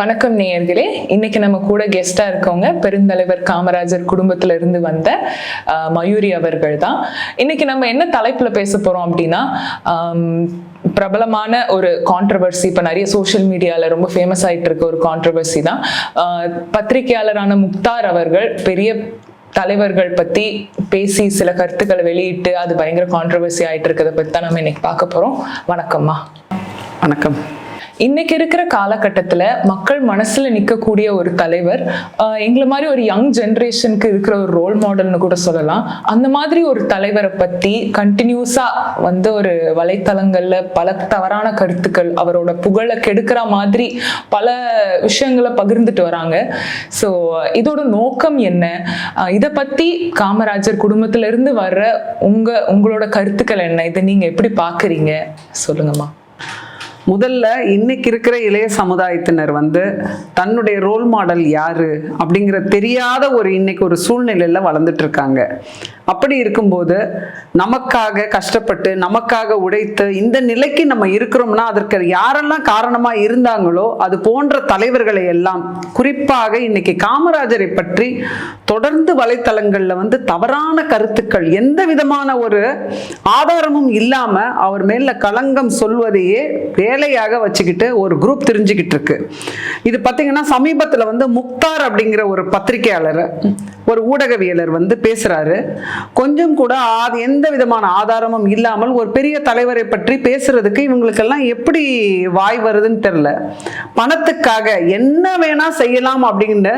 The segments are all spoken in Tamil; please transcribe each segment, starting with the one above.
வணக்கம் நேயர்களே. இன்னைக்கு நம்ம கூட கெஸ்டா இருக்கவங்க பெருந்தலைவர் காமராஜர் குடும்பத்துல இருந்து வந்த மயூரி அவர்கள் தான். இன்னைக்கு நம்ம என்ன தலைப்புல பேச போறோம் அப்படின்னா பிரபலமான ஒரு கான்ட்ரவர்சி இப்போ நிறைய சோஷியல் மீடியாவில் ரொம்ப ஃபேமஸ் ஆகிட்டு இருக்க ஒரு கான்ட்ரவர்சி தான். பத்திரிகையாளரான முக்தார் அவர்கள் பெரிய தலைவர்கள் பத்தி பேசி சில கருத்துக்களை வெளியிட்டு அது பயங்கர கான்ட்ரவர்சி ஆயிட்டு இருக்கிறத பத்தி தான் நம்ம இன்னைக்கு பார்க்க போறோம். வணக்கம்மா. வணக்கம். இன்னைக்கு இருக்கிற காலகட்டத்தில் மக்கள் மனசில் நிற்கக்கூடிய ஒரு தலைவர் எங்களை மாதிரி ஒரு யங் ஜென்ரேஷனுக்கு இருக்கிற ஒரு ரோல் மாடல்னு கூட சொல்லலாம். அந்த மாதிரி ஒரு தலைவரை பற்றி கண்டினியூஸாக வந்து ஒரு வலைத்தளங்களில் பல தவறான கருத்துக்கள் அவரோட புகழை கெடுக்கிற மாதிரி பல விஷயங்களை பகிர்ந்துட்டு வராங்க. ஸோ இதோட நோக்கம் என்ன? இதை பற்றி காமராஜர் குடும்பத்திலிருந்து வர்ற உங்கள் உங்களோட கருத்துக்கள் என்ன? இதை நீங்கள் எப்படி பார்க்குறீங்க? சொல்லுங்கம்மா. முதல்ல இன்னைக்கு இருக்கிற இளைய சமுதாயத்தினர் வந்து தன்னுடைய ரோல் மாடல் யாரு அப்படிங்கிற தெரியாத ஒரு இன்னைக்கு ஒரு சூழ்நிலையில வளர்ந்துட்டு இருக்காங்க. அப்படி இருக்கும்போது நமக்காக கஷ்டப்பட்டு நமக்காக உடைத்து இந்த நிலைக்கு நம்ம இருக்கிறோம்னா அதற்கு யாரெல்லாம் காரணமா இருந்தாங்களோ அது போன்ற தலைவர்களை எல்லாம் குறிப்பாக இன்னைக்கு காமராஜரை பற்றி தொடர்ந்து வலைத்தளங்கள்ல வந்து தவறான கருத்துக்கள் எந்த விதமான ஒரு ஆதாரமும் இல்லாம அவர் மேல களங்கம் சொல்வதையே வேலையாக வச்சுக்கிட்டு ஒரு குரூப் தெரிஞ்சுக்கிட்டு இருக்கு. இது பார்த்தீங்கன்னா சமீபத்தில் வந்து முக்தார் அப்படிங்கிற ஒரு பத்திரிகையாளர் ஒரு ஊடகவியலர் வந்து பேசுறாரு. கொஞ்சம் கூட அது எந்த விதமான ஆதாரமும் இல்லாமல் ஒரு பெரிய தலைவரை பற்றி பேசுறதுக்கு இவங்களுக்கெல்லாம் எப்படி வாய் வருதுன்னு தெரில பணத்துக்காக என்ன வேணா செய்யலாம் அப்படின்னு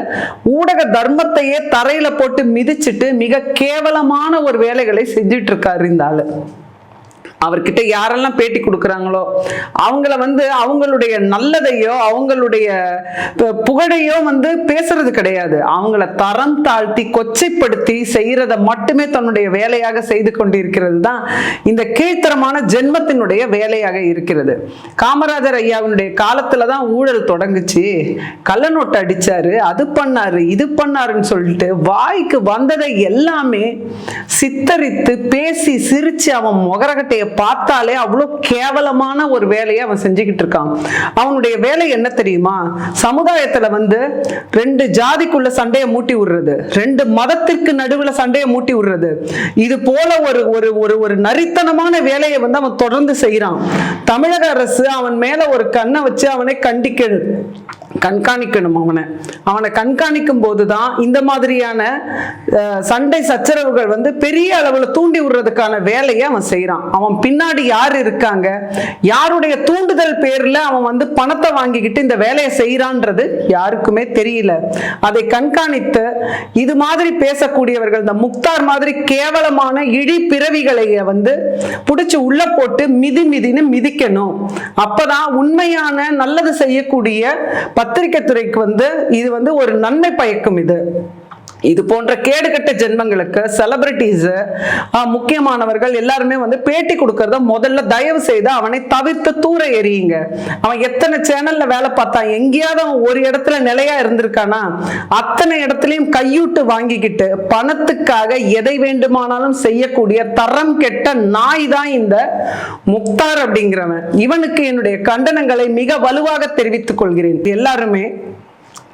ஊடக தர்மத்தையே தரையில போட்டு மிதிச்சிட்டு மிக கேவலமான ஒரு வேலைகளை செஞ்சிட்டு இருக்காரு இந்த ஆளு. அவர்கிட்ட யாரெல்லாம் பேட்டி கொடுக்குறாங்களோ அவங்கள வந்து அவங்களுடைய நல்லதையோ அவங்களுடைய புகழையோ வந்து பேசுறது கிடையாது. அவங்கள தரம் தாழ்த்தி கொச்சைப்படுத்தி செய்கிறத மட்டுமே தன்னுடைய வேலையாக செய்து கொண்டிருக்கிறது தான் இந்த கீழ்த்தரமான ஜென்மத்தினுடைய வேலையாக இருக்கிறது. காமராஜர் ஐயாவினுடைய காலத்துல தான் ஊழல் தொடங்குச்சு. கள்ள நோட்டு அடிச்சாரு அது பண்ணாரு இது பண்ணாருன்னு சொல்லிட்டு வாய்க்கு வந்ததை எல்லாமே சித்தரித்து பேசி சிரிச்சு அவன் முகரகட்டையை பார்த்தாலே அவ்வளோ கேவலமான ஒரு வேலையை அவன் செஞ்சுக்கிட்டு இருக்கான். அவனுடைய வேலை என்ன தெரியுமா? சமுதாயத்துல வந்து ரெண்டு ஜாதிக்குள்ள சண்டையை மூட்டி விடுறது. ரெண்டு மதத்திற்கு நடுவுல சண்டையை மூட்டி விடுறது. இது போல ஒரு ஒரு ஒரு ஒரு நரித்தனமான வேலையை வந்து அவன் தொடர்ந்து செய்கிறான் தமிழக அரசு அவன் மேல ஒரு கண்ணை வச்சு அவனை கண்டிக்கிறது. கண்காணிக்கணும் அவனை. அவனை கண்காணிக்கும் போது தான் இந்த மாதிரியான சண்டை சச்சரவுகள் வந்து பெரிய அளவுல தூண்டி விடுறதுக்கான வேலையை அவன் செய்கிறான் அவன் பின்னாடி யார் இருக்காங்க? யாருடைய தூண்டுதல் பேர்ல அவன் வந்து பணத்தை வாங்கிக்கிட்டு இந்த வேலையை செய்யறான்றது யாருக்குமே தெரியல. அதை கண்காணித்து இது மாதிரி பேசக்கூடியவர்கள் இந்த முக்தார் மாதிரி கேவலமான இழி பிறவிகளை வந்து பிடிச்சி உள்ள போட்டு மிதி மிதின்னு மிதிக்கணும். அப்பதான் உண்மையான நல்லது செய்யக்கூடிய பத்திரிகை துறைக்கு வந்து இது வந்து ஒரு நன்மை பயக்கும் இது. இது போன்ற கேடுகட்ட ஜென்மங்களுக்கு செலிபிரிட்டிஸ் முக்கியமானவர்கள் எல்லாருமே வந்து பேட்டி கொடுக்கறத முதல்ல தயவு செய்து அவனை தவிர்த்து தூர எறியுங்க. அவன் எத்தனை சேனல்ல வேலை பார்த்தான் எங்கேயாவது அவன் ஒரு இடத்துல நிலையா இருந்திருக்கானா? அத்தனை இடத்துலையும் கையூட்டு வாங்கிக்கிட்டு பணத்துக்காக எதை வேண்டுமானாலும் செய்யக்கூடிய தரம் கெட்ட நாய் தான் இந்த முக்தார் அப்படிங்கிறவன். இவனுக்கு என்னுடைய கண்டனங்களை மிக வலுவாக தெரிவித்துக் கொள்கிறேன். எல்லாருமே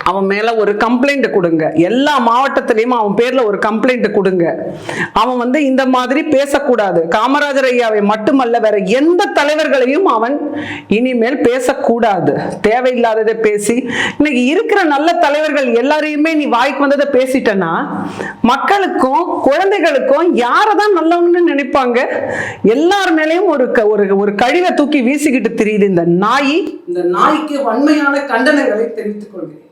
அவன் மேல ஒரு கம்ப்ளைண்ட் கொடுங்க. எல்லா மாவட்டத்திலையும் அவன் பேர்ல ஒரு கம்ப்ளைண்ட் கொடுங்க. அவன் வந்து இந்த மாதிரி பேசக்கூடாது. காமராஜர் ஐயாவை மட்டுமல்ல வேற எந்த தலைவர்களையும் அவன் இனிமேல் பேசக்கூடாது. தேவையில்லாததை பேசி இன்னைக்கு இருக்கிற நல்ல தலைவர்கள் எல்லாரையுமே நீ வாய்க்கு வந்ததை பேசிட்டனா மக்களுக்கும் குழந்தைகளுக்கும் யாரை தான் நல்லவன்னு நினைப்பாங்க? எல்லார் மேலேயும் ஒரு க- ஒரு ஒரு கழிவை தூக்கி வீசிக்கிட்டு தெரியுது இந்த நாய். இந்த நாய்க்கு வன்மையான கண்டனங்களை தெரிவித்துக் கொள்கிறேன்.